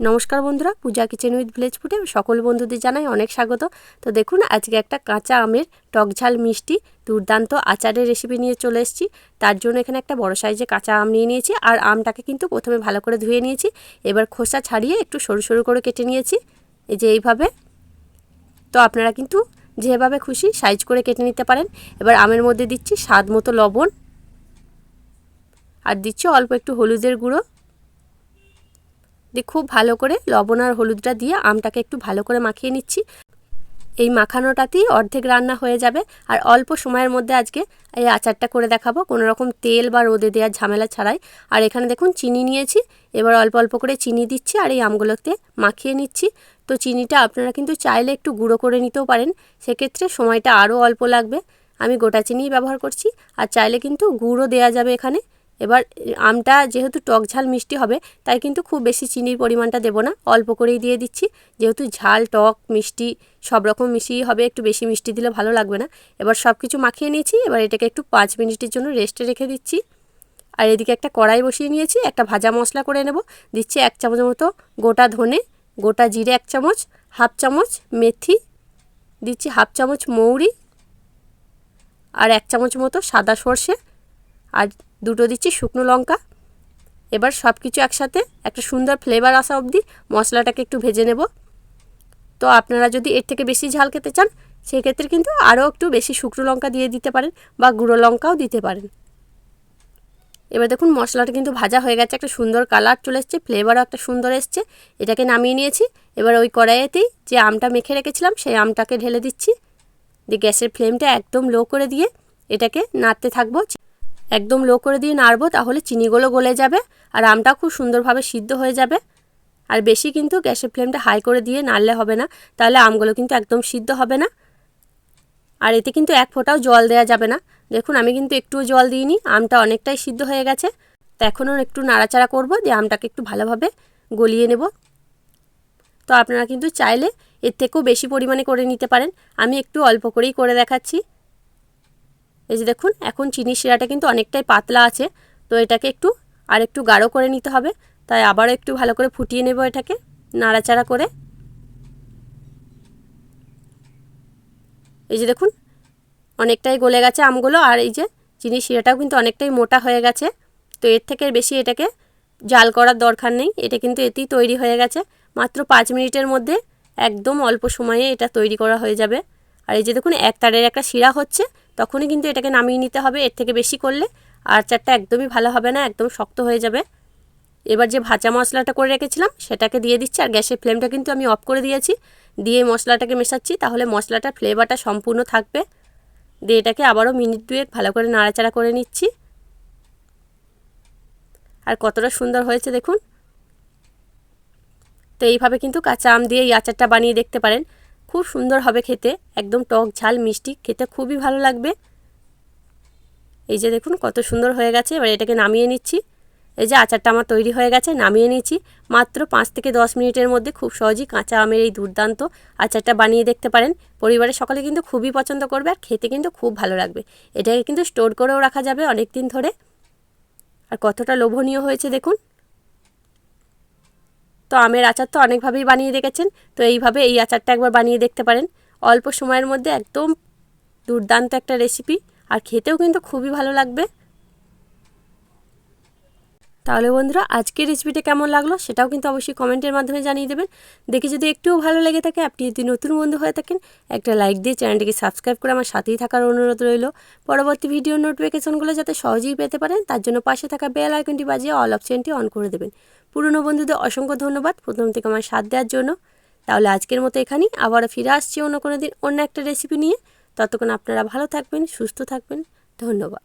নমস্কার বন্ধুরা, পূজা kitchen with village ফুডে সকল বন্ধুদের জানাই অনেক স্বাগত। তো দেখুন, আজকে একটা কাঁচা আমের টকঝাল মিষ্টি দুর্দান্ত আচারের রেসিপি নিয়ে চলে এসেছি। তার জন্য এখানে একটা বড় সাইজে কাঁচা আম নিয়ে নিয়েছি আর আমটাকে কিন্তু প্রথমে ভালো করে ধুয়ে নিয়েছি। এবার খোসা ছাড়িয়ে একটু সরু সরু করে কেটে নিয়েছি। এই যে এইভাবে। তো আপনারা কিন্তু যেভাবে খুশি সাইজ করে কেটে নিতে পারেন। এবার আমের মধ্যে দিচ্ছি স্বাদ মতো লবণ। আর দিচ্ছি অল্প একটু হলুদের গুঁড়ো। দিয়ে খুব ভালো করে লবণ আর হলুদটা দিয়ে আমটাকে একটু ভালো করে মাখিয়ে নিচ্ছি। এই মাখানোটাতেই অর্ধেক রান্না হয়ে যাবে। আর অল্প সময়ের মধ্যে আজকে এই আচারটা করে দেখাবো। কোনো রকম তেল বা রোদে দেওয়ার ঝামেলা ছাড়াই। আর এখানে দেখুন চিনি নিয়েছি। এবার অল্প অল্প করে চিনি দিচ্ছি আর এই আমগুলোতে মাখিয়ে নিচ্ছি। তো চিনিটা আপনারা কিন্তু চাইলে একটু গুঁড়ো করে নিতেও পারেন। সেক্ষেত্রে সময়টা আরও অল্প লাগবে। আমি গোটা চিনিই ব্যবহার করছি। আর চাইলে কিন্তু গুঁড়ো দেওয়া যাবে এখানে। এবার, আমটা যেহেতু টক ঝাল মিষ্টি হবে, তাই কিন্তু খুব বেশি চিনির পরিমাণটা দেবো না। অল্প করেই দিয়ে দিচ্ছি। যেহেতু ঝাল, টক, মিষ্টি সব রকম মিষ্টি হবে, একটু বেশি মিষ্টি দিলে ভালো লাগবে না। এবার সব কিছু মাখিয়ে নিয়েছি, এবার এটাকে একটু পাঁচ মিনিটের জন্য রেস্টে রেখে দিচ্ছি। আর এদিকে একটা কড়াই বসিয়ে নিয়েছি, একটা ভাজা মশলা করে নেব। দিচ্ছি এক চামচ মতো গোটা ধনে, গোটা জিরে এক চামচ, হাফ চামচ মেথি, দিচ্ছি হাফ চামচ মৌরি, আর এক চামচ মতো সাদা সর্ষে, আর দুটো দিচ্ছি শুকনো লঙ্কা। এবার সব কিছু একসাথে একটা সুন্দর ফ্লেভার আসা অবধি মশলাটাকে একটু ভেজে নেব। তো আপনারা যদি এর থেকে বেশি ঝাল খেতে চান, সেক্ষেত্রে কিন্তু আরও একটু বেশি শুকনো লঙ্কা দিয়ে দিতে পারেন বা গুঁড়ো লঙ্কাও দিতে পারেন। এবার দেখুন মশলাটা কিন্তু ভাজা হয়ে গেছে, একটা সুন্দর কালার চলে এসছে ফ্লেভারও একটা সুন্দর এসছে। এটাকে নামিয়ে নিয়েছি। এবার ওই কড়াইয়েতেই যে আমটা মেখে রেখেছিলাম, সেই আমটাকে ঢেলে দিচ্ছি। দিয়ে গ্যাসের ফ্লেমটা একদম লো করে দিয়ে এটাকে নাড়তে থাকব। একদম লো করে দিয়ে নাড়বো, তাহলে চিনিগুলো গলে যাবে আর আমটা খুব সুন্দরভাবে সিদ্ধ হয়ে যাবে। আর বেশি কিন্তু গ্যাসের ফ্লেমটা হাই করে দিয়ে নাড়লে হবে না, তাহলে আমগুলো কিন্তু একদম সিদ্ধ হবে না। আর এতে কিন্তু এক ফোঁটাও জল দেওয়া যাবে না। দেখুন, আমি কিন্তু একটুও জল দিইনি, আমটা অনেকটাই সিদ্ধ হয়ে গেছে। তো এখনও একটু নাড়াচাড়া করব, দিয়ে আমটাকে একটু ভালোভাবে গলিয়ে নেব। তো আপনারা কিন্তু চাইলে এর থেকেও বেশি পরিমাণে করে নিতে পারেন। আমি একটু অল্প করেই করে দেখাচ্ছি। এই যে দেখুন, এখন চিনি শিরাটা কিন্তু অনেকটাই পাতলা আছে, তো এটাকে একটু আর একটু গাঢ় করে নিতে হবে। তাই আবারও একটু ভালো করে ফুটিয়ে নেব এটাকে, নাড়াচাড়া করে। এই যে দেখুন, অনেকটাই গলে গেছে আমগুলো, আর এই যে চিনি শিরাটাও কিন্তু অনেকটাই মোটা হয়ে গেছে। তো এর থেকে বেশি এটাকে জাল করার দরকার নেই, এটা কিন্তু এতেই তৈরি হয়ে গেছে। মাত্র পাঁচ মিনিটের মধ্যে একদম অল্প সময়ে এটা তৈরি করা হয়ে যাবে। আর এই যে দেখুন, এক তারের একটা শিরা হচ্ছে তখনই কিন্তু এটাকে নামিয়ে নিতে হবে, এর থেকে বেশি করলে আর আচারটা একদমই ভালো হবে না, একদম শক্ত হয়ে যাবে। এবার যে ভাজা মশলাটা করে রেখেছিলাম, সেটাকে দিয়ে দিচ্ছি, আর গ্যাসের ফ্লেমটা কিন্তু আমি অফ করে দিয়েছি। দিয়ে মশলাটাকে মেশাচ্ছি, তাহলে মশলাটার ফ্লেভারটা সম্পূর্ণ থাকবে। দিয়ে এটাকে আবারও মিনিট দুয়েক ভালো করে নাড়াচাড়া করে নিচ্ছি। আর কতটা সুন্দর হয়েছে দেখুন। তো এইভাবে কিন্তু কাঁচা আম দিয়ে এই আচারটা বানিয়ে দেখতে পারেন। খুব সুন্দর হবে খেতে। একদম টক ঝাল, মিষ্টি, খেতে খুবই ভালো লাগবে। এই যে দেখুন কত সুন্দর হয়ে গেছে, এবার এটাকে নামিয়ে নিচ্ছি। এই যে আচারটা আমার তৈরি হয়ে গেছে, নামিয়ে নিচ্ছি। মাত্র পাঁচ থেকে দশ মিনিটের মধ্যে খুব সহজেই কাঁচা আমের এই দুর্দান্ত আচারটা বানিয়ে দেখতে পারেন। পরিবারের সকলে কিন্তু খুবই পছন্দ করবে আর খেতে কিন্তু খুব ভালো লাগবে। এটাকে কিন্তু স্টোর করেও রাখা যাবে অনেক দিন ধরে। আর কতটা লোভনীয় হয়েছে দেখুন। তো আমের আচার তো অনেকভাবেই বানিয়ে দেখেছেন, তো এইভাবে এই আচারটা একবার বানিয়ে দেখতে পারেন। অল্প সময়ের মধ্যে একদম দুর্দান্ত একটা রেসিপি আর খেতেও কিন্তু খুবই ভালো লাগবে। তাহলে বন্ধুরা, আজকের রেসিপিটা কেমন লাগল সেটাও কিন্তু অবশ্যই কমেন্টের মাধ্যমে জানিয়ে দেবেন। দেখে যদি একটুও ভালো লেগে থাকে, আপনি যদি নতুন বন্ধু হয়ে থাকেন, একটা লাইক দিয়ে চ্যানেলটিকে সাবস্ক্রাইব করে আমার সাথেই থাকার অনুরোধ রইল। পরবর্তী ভিডিও নোটিফিকেশনগুলো যাতে সহজেই পেতে পারেন, তার জন্য পাশে থাকা বেল আইকনটি বাজিয়ে অল অপশনটি অন করে দেবেন। পুরনো বন্ধুদের অসংখ্য ধন্যবাদ প্রথম থেকে আমার সাথ দেওয়ার জন্য। তাহলে আজকের মতো এখানেই। আবারও ফিরে আসছি অন্য কোনো দিন অন্য একটা রেসিপি নিয়ে। ততক্ষণ আপনারা ভালো থাকবেন, সুস্থ থাকবেন। ধন্যবাদ।